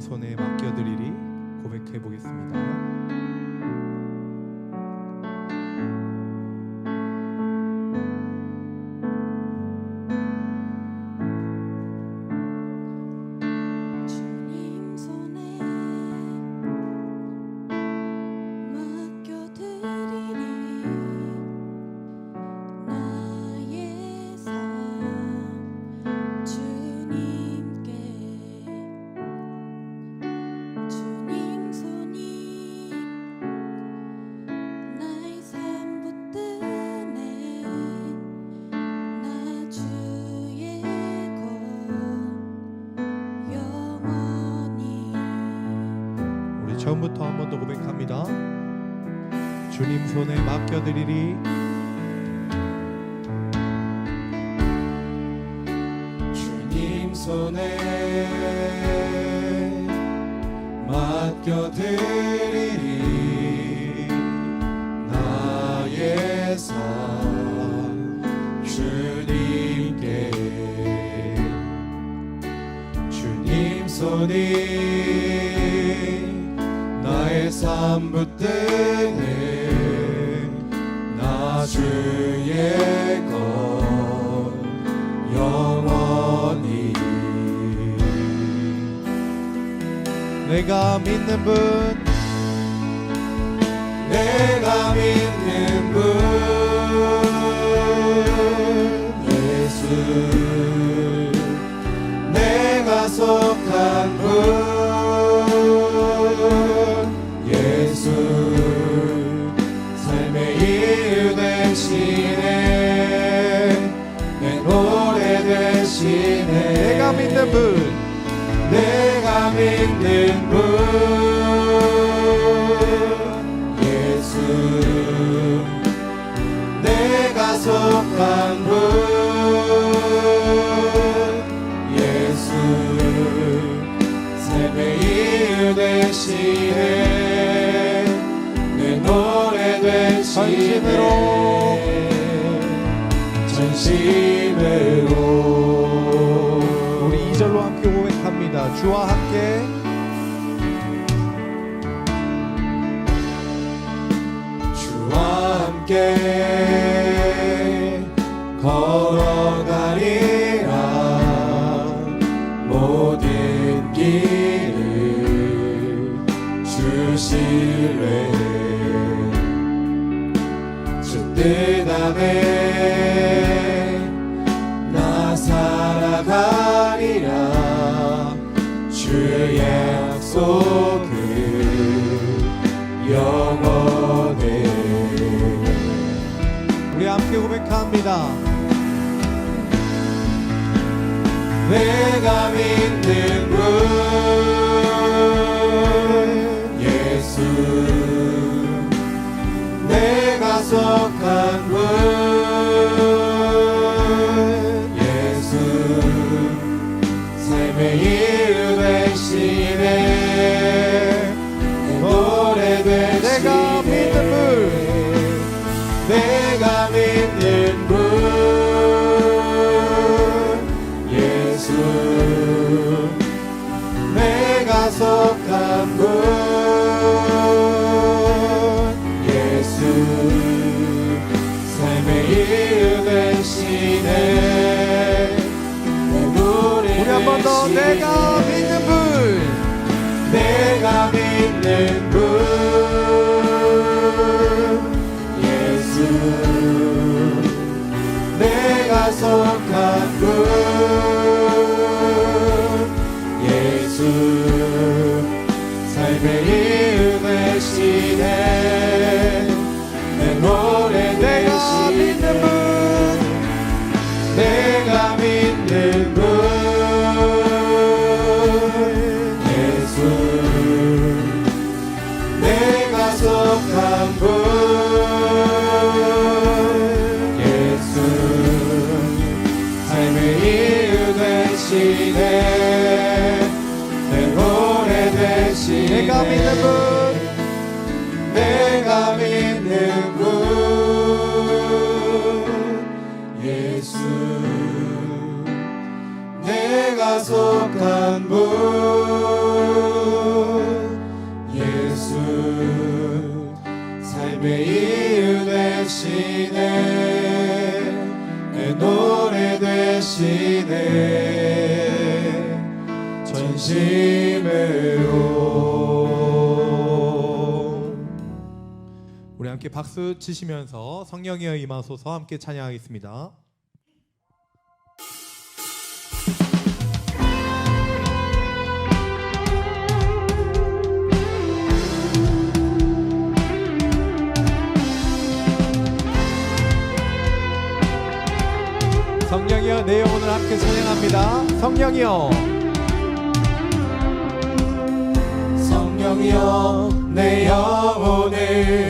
손에 맡겨드리리 고백해 보겠습니다. 처음부터 한 번 더 고백합니다. 주님 손에 맡겨드리리. 주님 손에 맡겨드리리. 나의 삶 주님께. 주님 손이 삶 붙드네 나 주의 것 영원히. 내가 믿는 분 내가 믿는 길을 주실래 주 뜻 안에 나 살아가리라. 주의 약속은 영원해. 우리 함께 고백합니다. 내가 믿는 분 예수. 내가 속한 내가 속한 내가 믿는 분 예수 내가 속 함께 박수 치시면서 성령이여 임하소서 함께 찬양하겠습니다. 성령이여 내 영혼을 함께 찬양합니다. 성령이여 성령이여 내 영혼을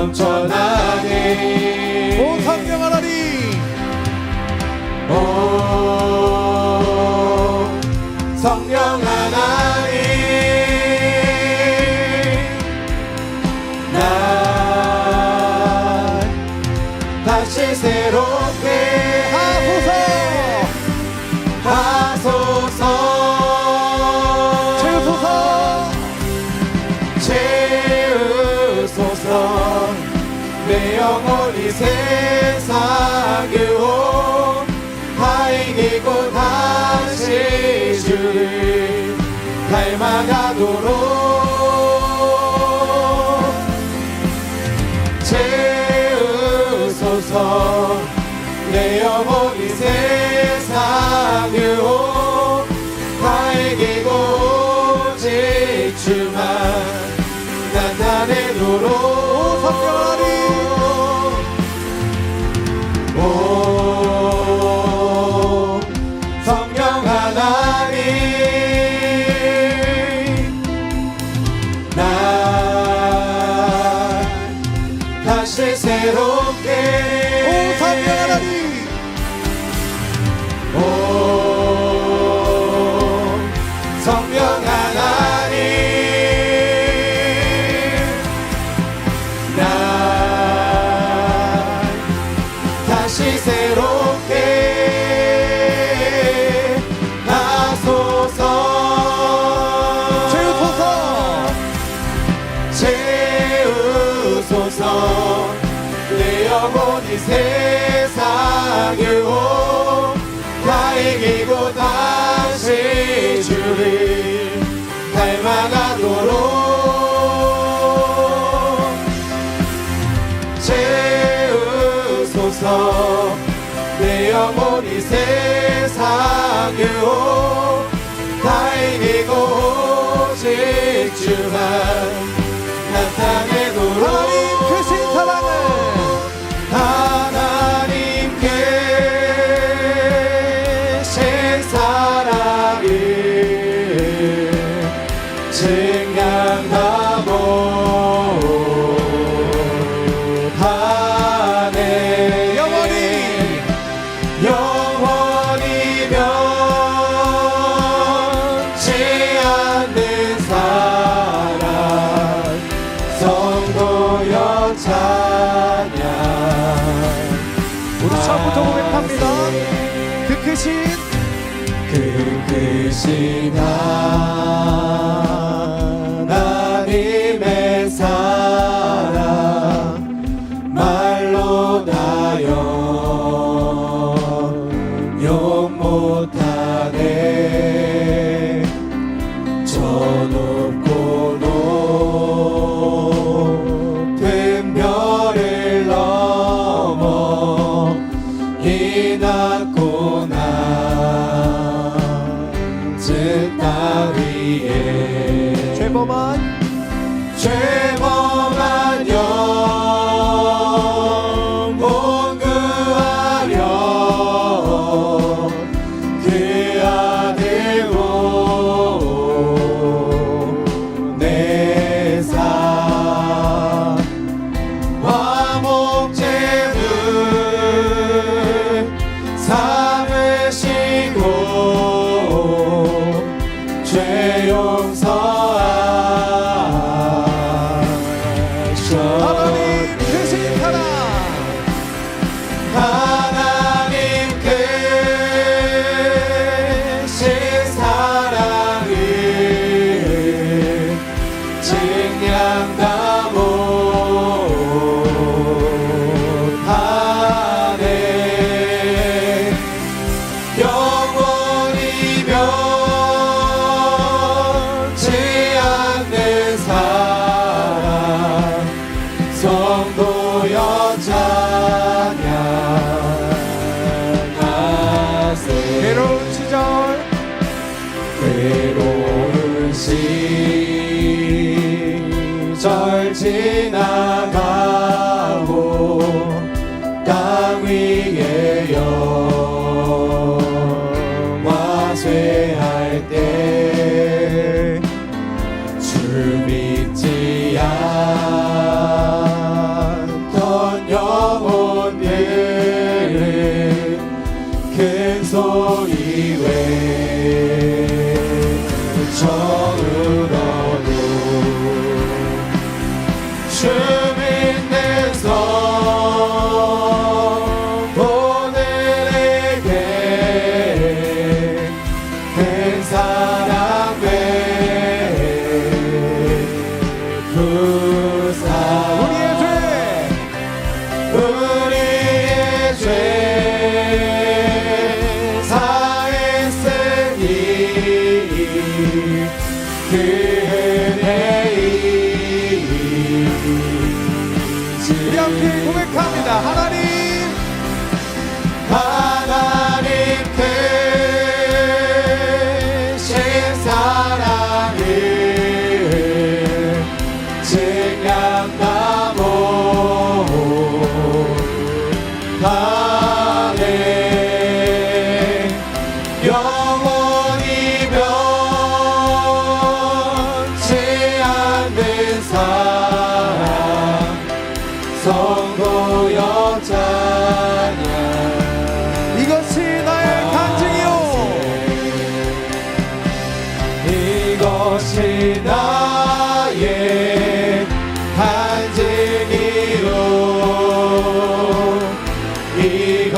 넘쳐나게 오 성령 하나님 오 성령 하나님. 날 다시 새롭게 하소서 세상에 오다 이기고 다시 주를 닮아가도록 내 영혼이 세상에 오다 이기고 오직 주만 나타내도록 오 성령 세상에 오다 이기고 다시 주를 닮아가도록 채우소서. 내 영혼이 영원히 세상 유혹 다 이기고 오직 주만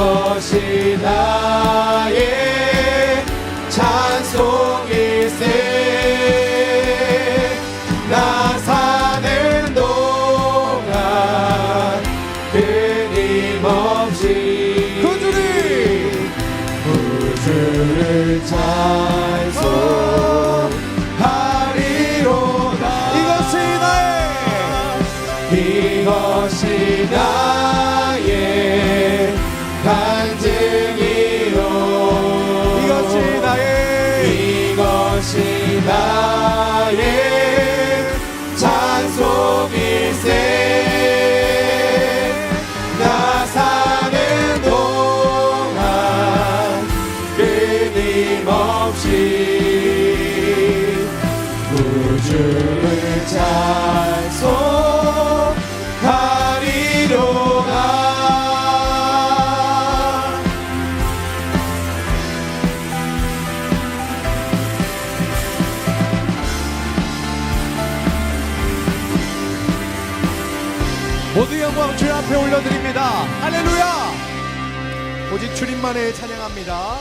것이 나의 오랜만에 찬양합니다.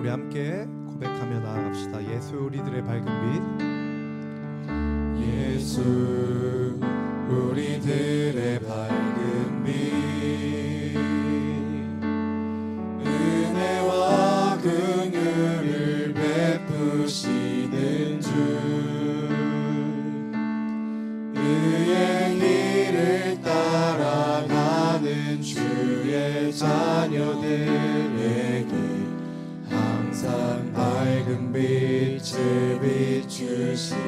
우리 함께 고백하며 나아갑시다. 예수 우리들의 밝은 빛. 예수 밝은 빛을 비추시네.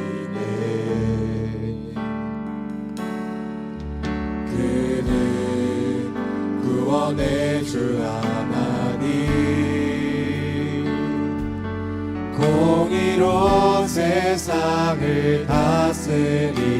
그는 구원의 주 하나님 공의로 세상을 다스리시네.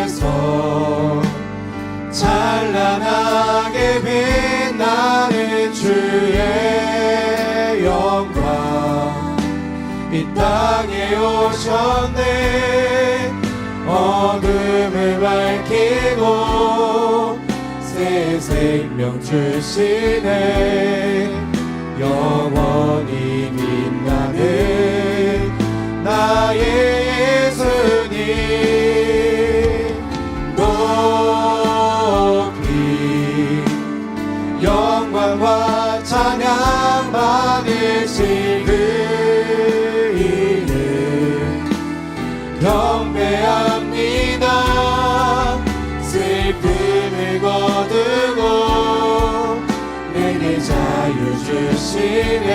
하늘에서 찬란하게 빛나는 주의 영광. 이 땅에 오셨네. 어둠을 밝히고 새 생명 주시네. 영원히 빛나는 나의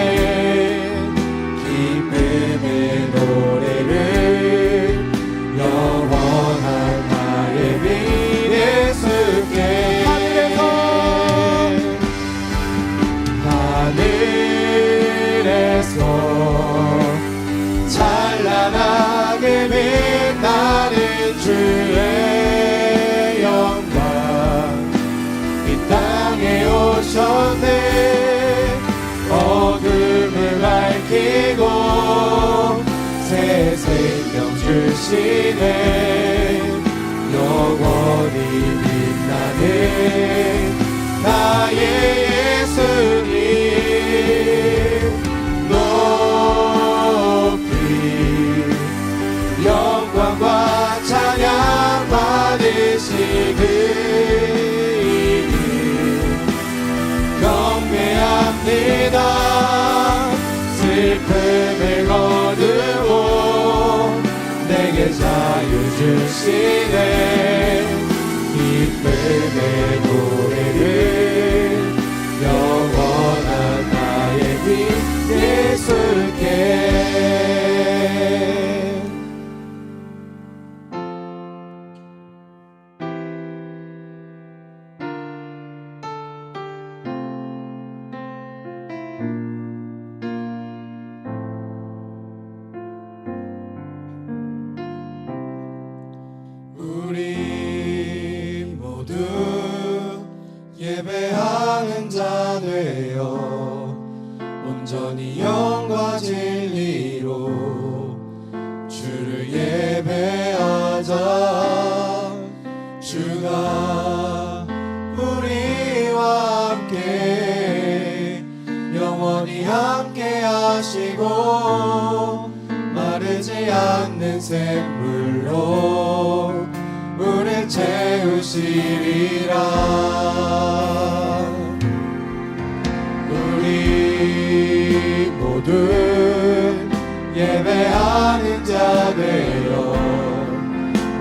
way. see them. sine, i 마르지 않는 샘물로 물을 채우시리라. 우리 모두 예배하는 자 되어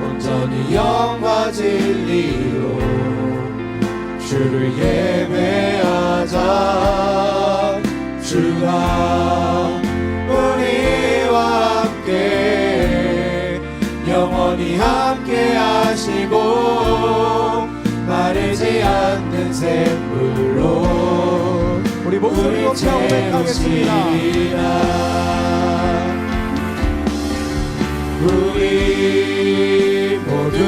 온전히 영과 진리로 주를 예배하자. 주가 영원히 함께 하시고 마르지 않는 샘물로 우리 목소리 높여 고백하겠습니다. 우리 모두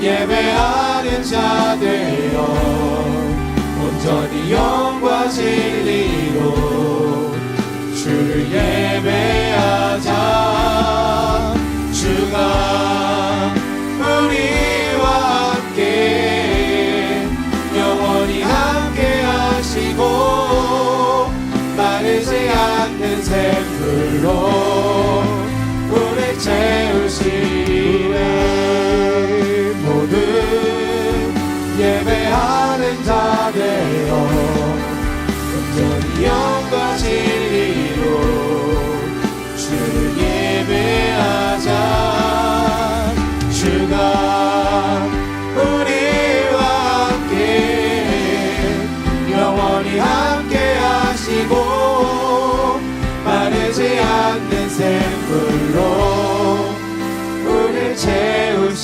예배하는 자 되어 온전히 영과 진리로 주를 예배하자 않는 샘물로 우리 채우시 샘물로 우리 채우시리라